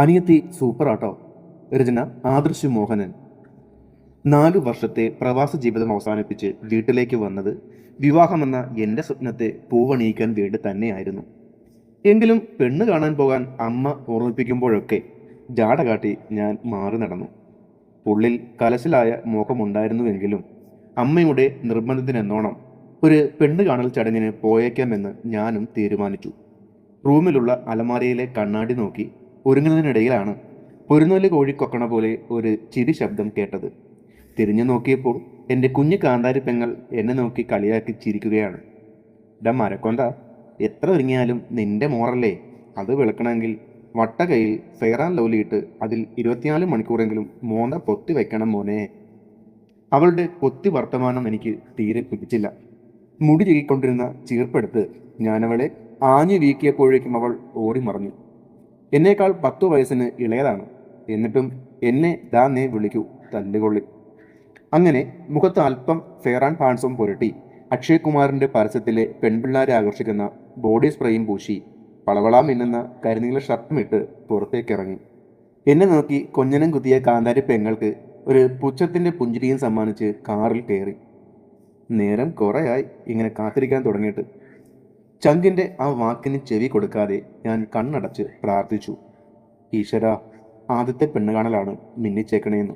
അനിയത്തി സൂപ്പർ ആട്ടോ രചന ആദർശ് മോഹനൻ. നാലു വർഷത്തെ പ്രവാസ ജീവിതം അവസാനിപ്പിച്ച് വീട്ടിലേക്ക് വന്നത് വിവാഹമെന്ന എന്റെ സ്വപ്നത്തെ പൂവണിയിക്കാൻ വേണ്ടി തന്നെയായിരുന്നു. എങ്കിലും പെണ്ണ് കാണാൻ പോകാൻ അമ്മ ഓർമ്മിപ്പിക്കുമ്പോഴൊക്കെ ജാട കാട്ടി ഞാൻ മാറി നടന്നു. ഉള്ളിൽ കലശലായ മോഹമുണ്ടായിരുന്നുവെങ്കിലും അമ്മയുടെ നിർബന്ധത്തിനെന്നോണം ഒരു പെണ്ണ് കാണൽ ചടങ്ങിന് പോയേക്കാമെന്ന് ഞാനും തീരുമാനിച്ചു. റൂമിലുള്ള അലമാരയിലെ കണ്ണാടി നോക്കി ഒരുങ്ങുന്നതിനിടയിലാണ് പൊരുന്നൊല്ലി കോഴി കൊക്കണ പോലെ ഒരു ചിരി ശബ്ദം കേട്ടത്. തിരിഞ്ഞു നോക്കിയപ്പോൾ എന്റെ കുഞ്ഞു കാന്താരി പെങ്ങൾ എന്നെ നോക്കി കളിയാക്കി ചിരിക്കുകയാണ്. ഡാ മരക്കൊണ്ട എത്ര ഒരുങ്ങിയാലും നിന്റെ മോറല്ലേ? അത് വെളുക്കണമെങ്കിൽ വട്ട കയ്യിൽ ഫെയറാൻ ഇട്ട് അതിൽ ഇരുപത്തിനാല് മണിക്കൂറെങ്കിലും മോന്ത പൊത്തി വെക്കണം മോനെ. അവളുടെ കൊത്തി വർത്തമാനം എനിക്ക് തീരെ പിടിച്ചില്ല. മുടി ചെയ്യിക്കൊണ്ടിരുന്ന ചീർപ്പെടുത്ത് ഞാനവളെ ആഞ്ഞു വീക്കിയപ്പോഴേക്കും അവൾ ഓടി മറഞ്ഞു. എന്നേക്കാൾ പത്തു വയസ്സിന് ഇളയതാണ്. എന്നിട്ടും എന്നെ ദാ നേ വിളിക്കൂ തല്ലുകൊള്ളി. അങ്ങനെ മുഖത്ത് അല്പം ഫെയർ ആൻഡ് പാൻസും പുരട്ടി. അക്ഷയ് കുമാറിന്റെ പരസ്യത്തിലെ പെൺപിള്ളാരെ ആകർഷിക്കുന്ന ബോഡി സ്പ്രേയും പൂശി. പളവളാം മിന്നുന്ന കരിനീല ഷർട്ടും ഇട്ട് പുറത്തേക്കിറങ്ങി. എന്നെ നോക്കി കൊഞ്ഞനം കുത്തിയ കാന്താരി പെങ്ങൾക്ക് ഒരു പുച്ഛത്തിന്റെ പുഞ്ചിരിയും സമ്മാനിച്ച് കാറിൽ കയറി. നേരം കുറേയായി ഇങ്ങനെ കാത്തിരിക്കാൻ തുടങ്ങിയിട്ട്. ചങ്കിന്റെ ആ വാക്കിന് ചെവി കൊടുക്കാതെ ഞാൻ കണ്ണടച്ച് പ്രാർത്ഥിച്ചു ഈശ്വര ആദ്യത്തെ പെണ്ണ് കാണലാണ് മിന്നിച്ചേക്കണേന്ന്.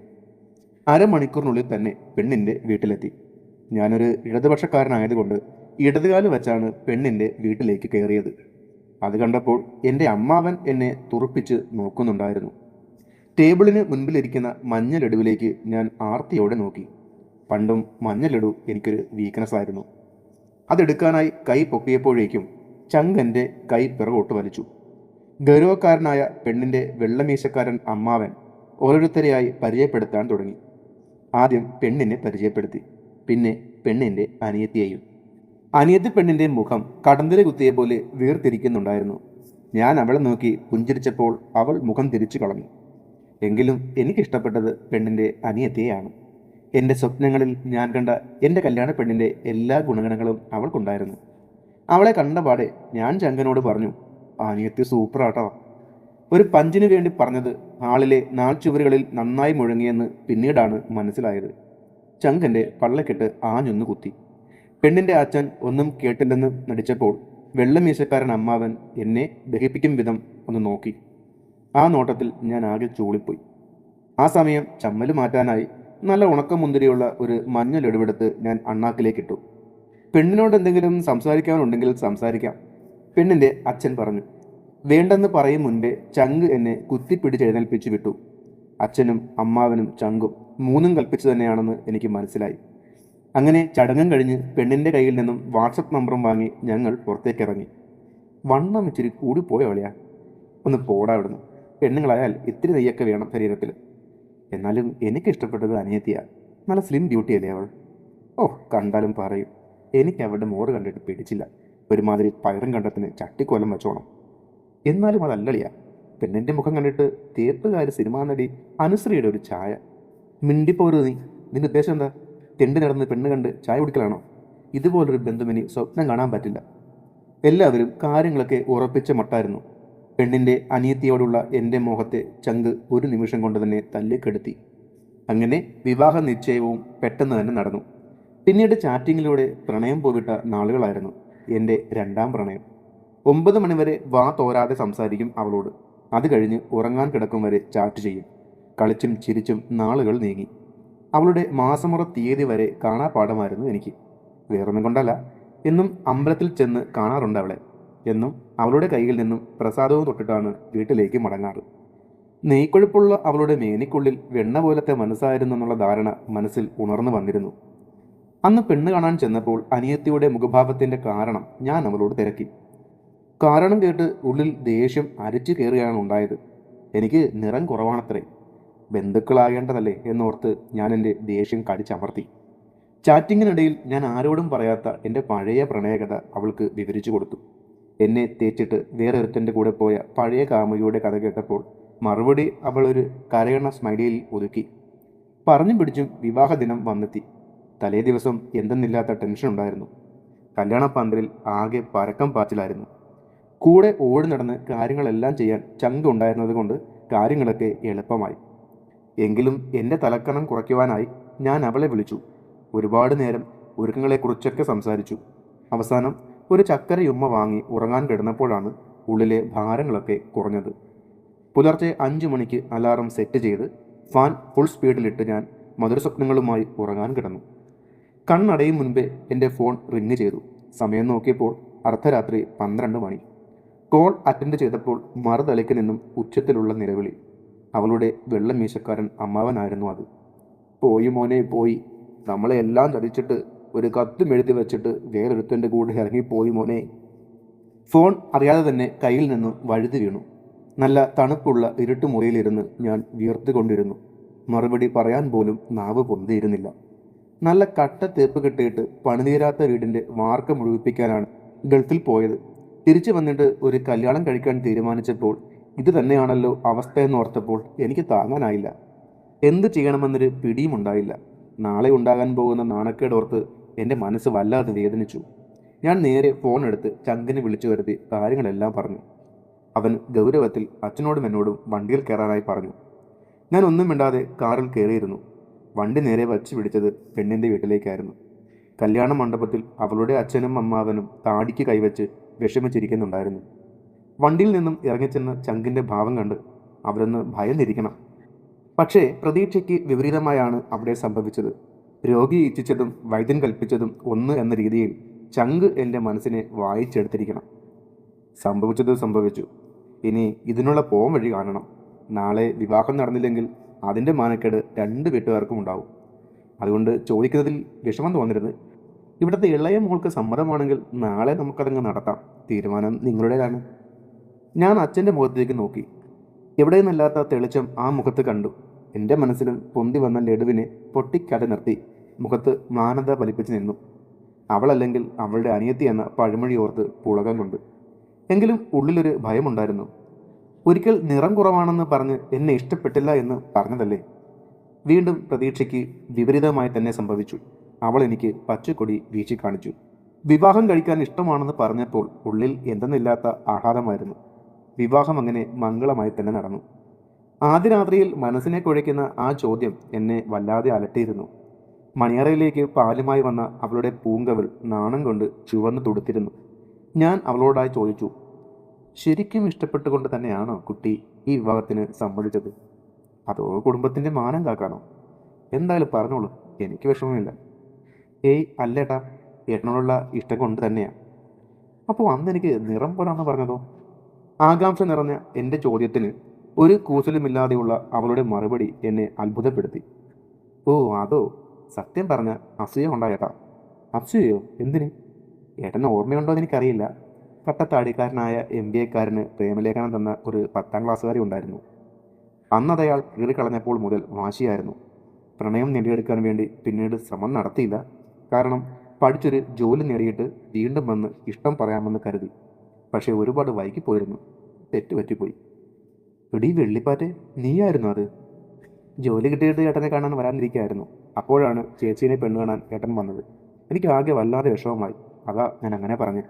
അരമണിക്കൂറിനുള്ളിൽ തന്നെ പെണ്ണിന്റെ വീട്ടിലെത്തി. ഞാനൊരു ഇടതുപക്ഷക്കാരനായതുകൊണ്ട് ഇടതുകാൽ വെച്ചാണ് പെണ്ണിന്റെ വീട്ടിലേക്ക് കയറിയത്. അത് കണ്ടപ്പോൾ എന്റെ അമ്മാവൻ എന്നെ തുറപ്പിച്ച് നോക്കുന്നുണ്ടായിരുന്നു. ടേബിളിന് മുൻപിലിരിക്കുന്ന മഞ്ഞ ലഡുവിലേക്ക് ഞാൻ ആർത്തിയോടെ നോക്കി. പണ്ടും മഞ്ഞ ലഡു എനിക്കൊരു വീക്ക്നെസ് ആയിരുന്നു. അതെടുക്കാനായി കൈ പൊക്കിയപ്പോഴേക്കും ചങ്കന്റെ കൈ പിറകോട്ട് വലിച്ചു. ഗൗരവക്കാരനായ പെണ്ണിന്റെ വെള്ളമീശക്കാരൻ അമ്മാവൻ ഓരോരുത്തരെയായി പരിചയപ്പെടുത്താൻ തുടങ്ങി. ആദ്യം പെണ്ണിനെ പരിചയപ്പെടുത്തി പിന്നെ പെണ്ണിന്റെ അനിയത്തിയെയും. അനിയത്തി പെണ്ണിന്റെ മുഖം കടന്തര കുത്തിയ പോലെ വീർത്തിരിക്കുന്നുണ്ടായിരുന്നു. ഞാൻ അവളെ നോക്കി പുഞ്ചിരിച്ചപ്പോൾ അവൾ മുഖം തിരിച്ചു കളഞ്ഞു. എങ്കിലും എനിക്കിഷ്ടപ്പെട്ടത് പെണ്ണിന്റെ അനിയത്തിയെയാണ്. എന്റെ സ്വപ്നങ്ങളിൽ ഞാൻ കണ്ട എന്റെ കല്യാണ പെണ്ണിന്റെ എല്ലാ ഗുണഗണങ്ങളും അവൾക്കുണ്ടായിരുന്നു. അവളെ കണ്ട കണ്ടപാടെ ഞാൻ ചങ്കനോട് പറഞ്ഞു ആനിയത്തി സൂപ്പറാട്ടോ. ഒരു പഞ്ചിനു വേണ്ടി പറഞ്ഞത് ഹാളിലെ നാൾച്ചുവരുകളിൽ നന്നായി മുഴങ്ങിയെന്ന് പിന്നീടാണ് മനസ്സിലായത്. ചങ്കന്റെ പള്ളക്കെട്ട് ആഞ്ഞൊന്ന് കുത്തി. പെണ്ണിന്റെ അച്ഛൻ ഒന്നും കേട്ടില്ലെന്ന് നടിച്ചപ്പോൾ വെള്ളമീശക്കാരൻ അമ്മാവൻ എന്നെ ദഹിപ്പിക്കും വിധം ഒന്ന് നോക്കി. ആ നോട്ടത്തിൽ ഞാൻ ആകെ ചൂളിപ്പോയി. ആ സമയം ചമ്മൽ മാറ്റാനായി നല്ല ഉണക്കമുന്തിരിയുള്ള ഒരു മഞ്ഞ ലഡുവെടുത്ത് ഞാൻ അണ്ണാക്കിലേക്കിട്ടു. പെണ്ണിനോട് എന്തെങ്കിലും സംസാരിക്കാനുണ്ടെങ്കിൽ സംസാരിക്കാം. പെണ്ണിന്റെ അച്ഛൻ പറഞ്ഞു. വേണ്ടെന്ന് പറയും മുൻപേ ചങ്ക് എന്നെ കുത്തിപ്പിടിച്ചെഴുന്നേൽപ്പിച്ചു വിട്ടു. അച്ഛനും അമ്മാവനും ചങ്കും മൂന്നും കൽപ്പിച്ചു തന്നെയാണെന്ന് എനിക്ക് മനസ്സിലായി. അങ്ങനെ ചടങ്ങും കഴിഞ്ഞ് പെണ്ണിന്റെ കയ്യിൽ നിന്നും വാട്സപ്പ് നമ്പറും വാങ്ങി ഞങ്ങൾ പുറത്തേക്കിറങ്ങി. വണ്ണം ഇച്ചിരി കൂടിപ്പോയ വളിയാ ഒന്ന് പോടാ ഇവിടുന്ന് പെണ്ണുങ്ങളായാൽ ഇത്തിരി നെയ്യൊക്കെ വേണം ശരീരത്തിൽ. എന്നാലും എനിക്ക് ഇഷ്ടപ്പെട്ടത് അനിയത്തിയ. നല്ല സ്ലിം ബ്യൂട്ടി അല്ലേ അവൾ? ഓ കണ്ടാലും പറയും. എനിക്ക് അവളുടെ മോറ് കണ്ടിട്ട് പിടിച്ചില്ല. ഒരുമാതിരി പയറും കണ്ടത്തിന് ചട്ടിക്കൊലം വെച്ചോണം. എന്നാലും അതല്ലളിയ പെണ്ണിന്റെ മുഖം കണ്ടിട്ട് തേപ്പുകാരി സിനിമാ നടി അനുശ്രീയുടെ ഒരു ചായ മിണ്ടിപ്പോരുത് നീ. നിന്റെ ഉദ്ദേശം എന്താ? തെണ്ടി നടന്ന് പെണ്ണ് കണ്ട് ചായ കുടിക്കലാണോ? ഇതുപോലൊരു ബന്ധുമിനി സ്വപ്നം കാണാൻ പറ്റില്ല. എല്ലാവരും കാര്യങ്ങളൊക്കെ ഉറപ്പിച്ച മട്ടായിരുന്നു. പെണ്ണിന്റെ അനിയത്തിയോടുള്ള എന്റെ മോഹത്തെ ചങ്ക് ഒരു നിമിഷം കൊണ്ട് തന്നെ തല്ലിക്കെടുത്തി. അങ്ങനെ വിവാഹ നിശ്ചയവും പെട്ടെന്ന് തന്നെ നടന്നു. പിന്നീട് ചാറ്റിങ്ങിലൂടെ പ്രണയം പോവിട്ട നാളുകളായിരുന്നു എന്റെ രണ്ടാം പ്രണയം. ഒമ്പത് മണിവരെ വാ തോരാതെ സംസാരിക്കും അവളോട്. അത് കഴിഞ്ഞ് ഉറങ്ങാൻ കിടക്കും വരെ ചാറ്റ് ചെയ്യും. കളിച്ചും ചിരിച്ചും നാളുകൾ നീങ്ങി. അവളുടെ മാസമുറ തീയതി വരെ കാണാപാഠമായിരുന്നു എനിക്ക്. വേറൊന്നും കൊണ്ടല്ല. എന്നും അമ്പലത്തിൽ ചെന്ന് കാണാറുണ്ട് അവളെ. എന്നും അവളുടെ കയ്യിൽ നിന്നും പ്രസാദവും തൊട്ടിട്ടാണ് വീട്ടിലേക്ക് മടങ്ങാറ്. നെയ്ക്കൊഴുപ്പുള്ള അവളുടെ മേനിക്കുള്ളിൽ വെണ്ണ പോലത്തെ മനസ്സായിരുന്നു എന്നുള്ള ധാരണ മനസ്സിൽ ഉണർന്നു വന്നിരുന്നു. അന്ന് പെണ്ണ് കാണാൻ ചെന്നപ്പോൾ അനിയത്തിയുടെ മുഖഭാവത്തിന്റെ കാരണം ഞാൻ അവളോട് തിരക്കി. കാരണം കേട്ട് ഉള്ളിൽ ദേഷ്യം അരിച്ചു കയറുകയാണ് ഉണ്ടായത്. എനിക്ക് നിറം കുറവാണത്രേ. ബന്ധുക്കളാകേണ്ടതല്ലേ എന്നോർത്ത് ഞാൻ എന്റെ ദേഷ്യം കടിച്ചമർത്തി. ചാറ്റിങ്ങിനിടയിൽ ഞാൻ ആരോടും പറയാത്ത എന്റെ പഴയ പ്രണയകഥ അവൾക്ക് വിവരിച്ചു കൊടുത്തു. എന്നെ തേച്ചിട്ട് വേറെ ഒരുത്തന്റെ കൂടെ പോയ പഴയ കാമുകിയുടെ കഥ കേട്ടപ്പോൾ മറുപടി അവൾ ഒരു കരയണ സ്മൈലിയിൽ ഒതുക്കി. പറഞ്ഞു പിടിച്ചും വിവാഹ ദിനം വന്നെത്തി. തലേ ദിവസം എന്തെന്നില്ലാത്ത ടെൻഷൻ ഉണ്ടായിരുന്നു. കല്യാണ പന്തലിൽ ആകെ പരക്കം പാച്ചിലായിരുന്നു. കൂടെ ഓടി നടന്ന് കാര്യങ്ങളെല്ലാം ചെയ്യാൻ ചങ്ക ഉണ്ടായിരുന്നത് കൊണ്ട് കാര്യങ്ങളൊക്കെ എളുപ്പമായി. എങ്കിലും എന്റെ തലക്കണം കുറയ്ക്കുവാനായി ഞാൻ അവളെ വിളിച്ചു. ഒരുപാട് നേരം ഒരുക്കങ്ങളെക്കുറിച്ചൊക്കെ സംസാരിച്ചു. അവസാനം ഒരു ചക്കരയുമ്മ വാങ്ങി ഉറങ്ങാൻ കിടന്നപ്പോഴാണ് ഉള്ളിലെ ഭാരങ്ങളൊക്കെ കുറഞ്ഞത്. പുലർച്ചെ അഞ്ചു മണിക്ക് അലാറം സെറ്റ് ചെയ്ത് ഫാൻ ഫുൾ സ്പീഡിലിട്ട് ഞാൻ മധുരസ്വപ്നങ്ങളുമായി ഉറങ്ങാൻ കിടന്നു. കണ്ണടയും മുൻപേ എന്റെ ഫോൺ റിങ് ചെയ്തു. സമയം നോക്കിയപ്പോൾ അർദ്ധരാത്രി പന്ത്രണ്ട് മണി. കോൾ അറ്റൻഡ് ചെയ്തപ്പോൾ മറുതലയ്ക്ക് നിന്നും ഉച്ചത്തിലുള്ള നിലവിളി. അവളുടെ വെള്ളമീശക്കാരൻ അമ്മാവനായിരുന്നു അത്. പോയി മോനെ പോയി. നമ്മളെ എല്ലാം ചതിച്ചിട്ട് ഒരു കത്തും എഴുതി വെച്ചിട്ട് വേറൊരുത്തന്റെ കൂടെ ഇറങ്ങിപ്പോയി മോനെ. ഫോൺ അറിയാതെ തന്നെ കയ്യിൽ നിന്ന് വഴുതി വീണു. നല്ല തണുപ്പുള്ള ഇരുട്ട് മുറിയിലിരുന്ന് ഞാൻ വീർത്തുകൊണ്ടിരുന്നു മറുപടി പറയാൻ പോലും നാവ് പൊന്തിയിരുന്നില്ല. നല്ല കട്ട തേപ്പ് കെട്ടിയിട്ട് പണിതീരാത്ത വീടിന്റെ വാർക്ക മുഴുവിപ്പിക്കാനാണ് ഗൾഫിൽ പോയത്. തിരിച്ചു വന്നിട്ട് ഒരു കല്യാണം കഴിക്കാൻ തീരുമാനിച്ചപ്പോൾ ഇത് തന്നെയാണല്ലോ അവസ്ഥയെന്ന് ഓർത്തപ്പോൾ എനിക്ക് താങ്ങാനായില്ല. എന്ത് ചെയ്യണമെന്നൊരു പിടിയും ഉണ്ടായില്ല നാളെ ഉണ്ടാകാൻ പോകുന്ന നാണക്കേടോർത്ത് എന്റെ മനസ്സ് വല്ലാതെ വേദനിച്ചു. ഞാൻ നേരെ ഫോൺ എടുത്ത് ചങ്കിനെ വിളിച്ചു വരുത്തി കാര്യങ്ങളെല്ലാം പറഞ്ഞു. അവൻ ഗൗരവത്തിൽ അച്ഛനോടും എന്നോടും വണ്ടിയിൽ കയറാനായി പറഞ്ഞു. ഞാൻ ഒന്നും മിണ്ടാതെ കാറിൽ കയറിയിരുന്നു. വണ്ടി നേരെ വച്ച് പിടിച്ചത് പെണ്ണിന്റെ വീട്ടിലേക്കായിരുന്നു. കല്യാണ മണ്ഡപത്തിൽ അവളുടെ അച്ഛനും അമ്മാവനും താടിക്ക് കൈവച്ച് വിഷമിച്ചിരിക്കുന്നുണ്ടായിരുന്നു. വണ്ടിയിൽ നിന്നും ഇറങ്ങിച്ചെന്ന ചങ്കിന്റെ ഭാവം കണ്ട് അവരൊന്ന് ഭയന്നിരിക്കണം. പക്ഷേ പ്രതീക്ഷയ്ക്ക് വിപരീതമായാണ് അവിടെ സംഭവിച്ചത്. രോഗി ഇച്ഛിച്ചതും വൈദ്യൻ കൽപ്പിച്ചതും ഒന്ന് എന്ന രീതിയിൽ ചങ്ക് എന്റെ മനസ്സിനെ വായിച്ചെടുത്തിരിക്കണം. സംഭവിച്ചത് സംഭവിച്ചു. ഇനി ഇതിനുള്ള പോം വഴി കാണണം. നാളെ വിവാഹം നടന്നില്ലെങ്കിൽ അതിന്റെ മാനക്കേട് രണ്ട് വീട്ടുകാർക്കും ഉണ്ടാവും. അതുകൊണ്ട് ചോദിക്കുന്നതിൽ വിഷമം തോന്നരുത്. ഇവിടുത്തെ ഇളയ മോൾക്ക് സമ്മതമാണെങ്കിൽ നാളെ നമുക്കതങ്ങ് നടത്താം. തീരുമാനം നിങ്ങളുടേതാണ്. ഞാൻ അച്ഛന്റെ മുഖത്തേക്ക് നോക്കി. എവിടെയെന്നല്ലാത്ത തെളിച്ചം ആ മുഖത്ത് കണ്ടു. എന്റെ മനസ്സിലും പൊന്തി വന്ന ലഡുവിനെ പൊട്ടിക്കാതെ നിർത്തി മുഖത്ത് മാനത പലിപ്പിച്ച് നിന്നു. അവളല്ലെങ്കിൽ അവളുടെ അനിയത്തി എന്ന പഴമൊഴി ഓർത്ത് പുളകം കൊണ്ട്. എങ്കിലും ഉള്ളിലൊരു ഭയമുണ്ടായിരുന്നു. ഒരിക്കൽ നിറം കുറവാണെന്ന് പറഞ്ഞ് എന്നെ ഇഷ്ടപ്പെട്ടില്ല എന്ന് പറഞ്ഞതല്ലേ? വീണ്ടും പ്രതീക്ഷയ്ക്ക് വിപരീതമായി തന്നെ സംഭവിച്ചു. അവൾ എനിക്ക് പച്ചക്കൊടി വീശി കാണിച്ചു. വിവാഹം കഴിക്കാൻ ഇഷ്ടമാണെന്ന് പറഞ്ഞപ്പോൾ ഉള്ളിൽ എന്തെന്നില്ലാത്ത ആഹ്ലാദമായിരുന്നു. വിവാഹം അങ്ങനെ മംഗളമായി തന്നെ നടന്നു. ആദ്യ രാത്രിയിൽ മനസ്സിനെ കുഴയ്ക്കുന്ന ആ ചോദ്യം എന്നെ വല്ലാതെ അലട്ടിയിരുന്നു. മണിയറയിലേക്ക് പാലുമായി വന്ന അവളുടെ പൂങ്കവൾ നാണം കൊണ്ട് ചുവന്ന് തുടുത്തിരുന്നു. ഞാൻ അവളോടായി ചോദിച്ചു ശരിക്കും ഇഷ്ടപ്പെട്ടുകൊണ്ട് തന്നെയാണോ കുട്ടി ഈ വിവാഹത്തിന് സമ്മതിച്ചത്? അതോ കുടുംബത്തിന്റെ മാനം കാക്കാനോ? എന്തായാലും പറഞ്ഞോളൂ എനിക്ക് വിഷമമില്ല. ഏയ് അല്ലേട്ടാ ഏട്ടനോടുള്ള ഇഷ്ടം കൊണ്ട് തന്നെയാണ് അപ്പോൾ അന്ന് എനിക്ക് നിറം പോലാണെന്ന് പറഞ്ഞതോ? ആകാംക്ഷ നിറഞ്ഞ എന്റെ ചോദ്യത്തിന് ഒരു കൂസലുമില്ലാതെയുള്ള അവളുടെ മറുപടി എന്നെ അത്ഭുതപ്പെടുത്തി. ഓ അതോ? സത്യം പറഞ്ഞ അസൂയ ഉണ്ടായേട്ടാ അസൂയോ എന്തിന്? ഏട്ടന് ഓർമ്മയുണ്ടോ എന്ന് എനിക്കറിയില്ല. പട്ടത്താടിക്കാരനായ എം ബി എക്കാരന് പ്രേമലേഖനം തന്ന ഒരു പത്താം ക്ലാസ്സുകാരി ഉണ്ടായിരുന്നു. അന്നതയാൾ കീറിക്കളഞ്ഞപ്പോൾ മുതൽ വാശിയായിരുന്നു. പ്രണയം നേടിയെടുക്കാൻ വേണ്ടി പിന്നീട് ശ്രമം നടത്തിയില്ല. കാരണം പഠിച്ചൊരു ജോലി നേടിയിട്ട് വീണ്ടും വന്ന് ഇഷ്ടം പറയാമെന്ന് കരുതി. പക്ഷേ ഒരുപാട് വൈകിപ്പോയിരുന്നു. തെറ്റുപറ്റിപ്പോയി. എടീ വെള്ളിപ്പാറ്റ് നീയായിരുന്നു അത്? ജോലി കിട്ടിയിട്ട് ഏട്ടനെ കാണാൻ വരാനിരിക്കുകയായിരുന്നു. അപ്പോഴാണ് ചേച്ചീനെ പെണ്ണ് കാണാൻ ഏട്ടൻ വന്നത്. എനിക്ക് ആകെ വല്ലാതെ വിഷമമായി. അതാ ഞാൻ അങ്ങനെ പറഞ്ഞു.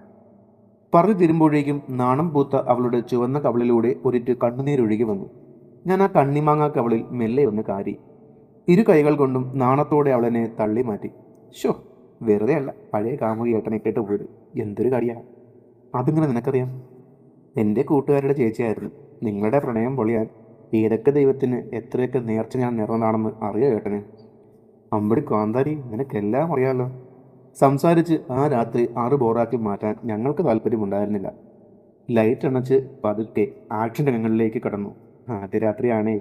പറഞ്ഞു തീരുമ്പോഴേക്കും നാണം പൂത്ത അവളുടെ ചുവന്ന കവളിലൂടെ ഒരിറ്റ് കണ്ണുനീരൊഴുകി വന്നു. ഞാൻ ആ കണ്ണിമാങ്ങ കവളിൽ മെല്ലെ ഒന്ന് കാരി. ഇരു കൈകൾ കൊണ്ടും നാണത്തോടെ അവളെന്നെ തള്ളി മാറ്റി. ഷോ വെറുതെ അല്ല പഴയ കാമുകി ഏട്ടനെ കേട്ട് പോയത്. എന്തൊരു കടിയാ അതിങ്ങനെ നിനക്കറിയാം? എന്റെ കൂട്ടുകാരുടെ ചേച്ചിയായിരുന്നു. നിങ്ങളുടെ പ്രണയം പൊളിയാൻ ഏതൊക്കെ ദൈവത്തിന് എത്രയൊക്കെ നേർച്ച ഞാൻ നിറഞ്ഞതാണെന്ന് അറിയാം ഏട്ടന്? അമ്പടി കാന്താരി നിനക്കെല്ലാം അറിയാമല്ലോ സംസാരിച്ച് ആ രാത്രി ആറ് ബോറാക്കി മാറ്റാൻ ഞങ്ങൾക്ക് താല്പര്യമുണ്ടായിരുന്നില്ല. ലൈറ്റ് അണച്ച് പതുക്കെ ആക്ഷൻ രംഗങ്ങളിലേക്ക് കടന്നു. ആദ്യ രാത്രിയാണേ